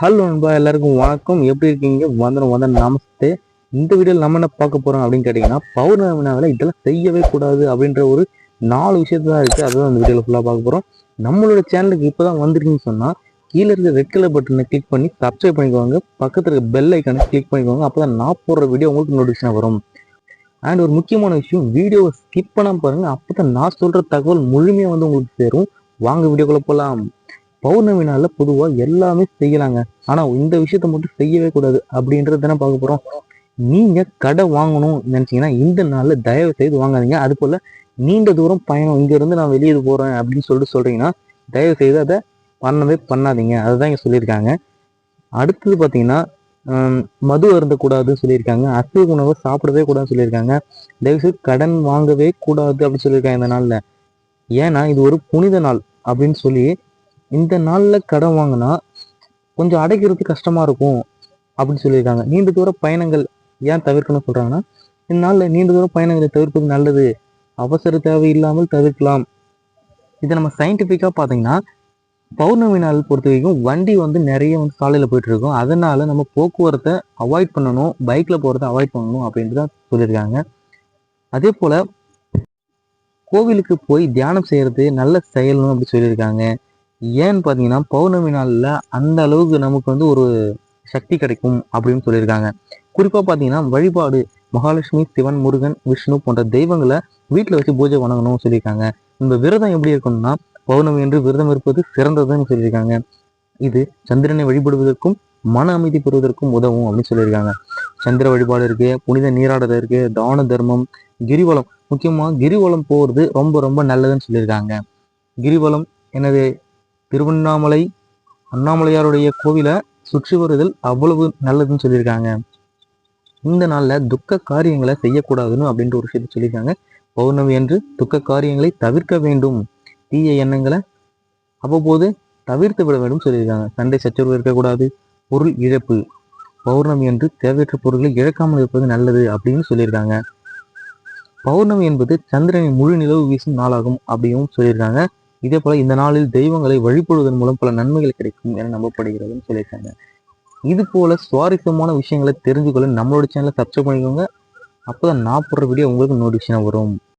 Hello நண்பா எல்லாருக்கும் வணக்கம். எப்படி இருக்கீங்க? வந்தனம் வந்த நமஸ்தே. இந்த வீடியோவில் நம்ம என்ன பார்க்க போறோம் அப்படின்னு கேட்டிங்கன்னா பௌர்ணமினாவில் இதெல்லாம் செய்யவே கூடாது அப்படின்ற ஒரு நாலு விஷயத்து தான் இருக்குது அதுதான் அந்த வீடியோவில் ஃபுல்லாக பார்க்க போகிறோம் நம்மளோட சேனலுக்கு இப்போ தான் வந்துருக்குன்னு சொன்னால் கீழே இருக்க ரெட் கலர் பட்டனை கிளிக் பண்ணி சப்ஸ்கிரைப் பண்ணிக்கோங்க. பக்கத்தில் இருக்க பெல் ஐக்கானை கிளிக் பண்ணிக்கோங்க. அப்போ தான் நான் போடுற வீடியோ உங்களுக்கு நோட்டிஃபிகேஷன் வரும். அண்ட் ஒரு முக்கியமான விஷயம் வீடியோவை ஸ்கிப் பண்ணாம பாருங்கள் அப்போ தான் நான் சொல்கிற தகவல் முழுமையாக வந்து உங்களுக்கு சேரும். வாங்க வீடியோக்குள்ளே போகலாம் பௌர்ணமி நாளில் பொதுவாக எல்லாமே செய்யலாங்க. ஆனால் இந்த விஷயத்த மட்டும் செய்யவே கூடாது அப்படின்றத தானே பார்க்க போகிறோம் நீங்கள் கடை வாங்கணும் நினச்சிங்கன்னா இந்த நாளில் தயவு செய்து வாங்காதீங்க. அது போல் நீண்ட தூரம் பயணம் இங்கேருந்து நான் வெளியே போகிறேன் அப்படின்னு சொல்லிட்டு சொல்கிறீங்கன்னா தயவு செய்து அதை பண்ணவே பண்ணாதீங்க. அதுதான் இங்கே சொல்லியிருக்காங்க. அடுத்தது பார்த்தீங்கன்னா மது அருந்தக்கூடாதுன்னு சொல்லியிருக்காங்க. அசைவ உணவை சாப்பிடவே கூடாதுன்னு சொல்லியிருக்காங்க. தயவுசெய்து கடன் வாங்கவே கூடாது அப்படின்னு சொல்லியிருக்காங்க இந்த நாளில். ஏன்னா இது ஒரு புனித நாள் அப்படின்னு சொல்லி இந்த நாளில் கடன் வாங்கினா கொஞ்சம் அடைக்கிறது கஷ்டமாக இருக்கும் அப்படின்னு சொல்லியிருக்காங்க. நீண்ட தூர பயணங்கள் ஏன் தவிர்க்கணும்னு சொல்கிறாங்கன்னா இந்த நாளில் நீண்ட தூர பயணங்களை தவிர்ப்பது நல்லது. அவசர தேவை இல்லாமல் தவிர்க்கலாம். இதை நம்ம சயின்டிஃபிக்காக பார்த்தீங்கன்னா பௌர்ணமி நாள் பொறுத்த வரைக்கும் வண்டி வந்து நிறைய வந்து சாலையில் போயிட்டுருக்கும் அதனால் நம்ம போக்குவரத்தை அவாய்ட் பண்ணணும் பைக்கில் போகிறத அவாய்ட் பண்ணணும் அப்படின்ட்டு தான் சொல்லியிருக்காங்க. அதே போல் கோவிலுக்கு போய் தியானம் செய்கிறது நல்ல செயல்னு அப்படி சொல்லியிருக்காங்க. ஏன்னு பார்த்தீங்கன்னா பௌர்ணமி நாளில் அந்த அளவுக்கு நமக்கு வந்து ஒரு சக்தி கிடைக்கும் அப்படின்னு சொல்லியிருக்காங்க. குறிப்பாக பார்த்தீங்கன்னா வழிபாடு மகாலட்சுமி சிவன் முருகன் விஷ்ணு போன்ற தெய்வங்களை வீட்டில் வச்சு பூஜை வணங்கணும்னு சொல்லியிருக்காங்க. இந்த விரதம் எப்படி இருக்கணும்னா பௌர்ணமி என்று விரதம் இருப்பது சிறந்ததுன்னு சொல்லியிருக்காங்க. இது சந்திரனை வழிபடுவதற்கும் மன அமைதி பெறுவதற்கும் உதவும் அப்படின்னு சொல்லியிருக்காங்க. சந்திர வழிபாடு இருக்கு புனித நீராடுதல் இருக்கு தான தர்மம் கிரிவலம். முக்கியமாக கிரிவலம் போகிறது ரொம்ப ரொம்ப நல்லதுன்னு சொல்லியிருக்காங்க. கிரிவலம் எனது திருவண்ணாமலை அண்ணாமலையாருடைய கோவிலை சுற்றி வருதல் அவ்வளவு நல்லதுன்னு சொல்லியிருக்காங்க. இந்த நாளில் துக்க காரியங்களை செய்யக்கூடாதுன்னு அப்படின்ற ஒரு விஷயத்தை சொல்லியிருக்காங்க. பௌர்ணமி என்று துக்க காரியங்களை தவிர்க்க வேண்டும். தீய எண்ணங்களை அவ்வப்போது தவிர்த்து விட வேண்டும் சொல்லியிருக்காங்க. சண்டை சச்சரவு இருக்கக்கூடாது. பொருள் இழப்பு. பௌர்ணமி என்று தேவையற்ற பொருட்களை இழக்காமல் இருப்பது நல்லது அப்படின்னு சொல்லியிருக்காங்க. பௌர்ணமி என்பது சந்திரனின் முழு நிலவு வீசும் நாளாகும் அப்படியும் சொல்லியிருக்காங்க. இதே போல இந்த நாளில் தெய்வங்களை வழிபடுவதன் மூலம் பல நன்மைகள் கிடைக்கும் என நம்பப்படுகிறதுன்னு சொல்லியிருக்காங்க. இது போல சுவாரஸ்யமான விஷயங்களை தெரிஞ்சுக்கொள்ள நம்மளோட சேனலை சப்ஸ்கிரைப் பண்ணிக்கோங்க. அப்போதான் நான் போடுற வீடியோ உங்களுக்கு நோட்டிஃபிகேஷன் வரும்.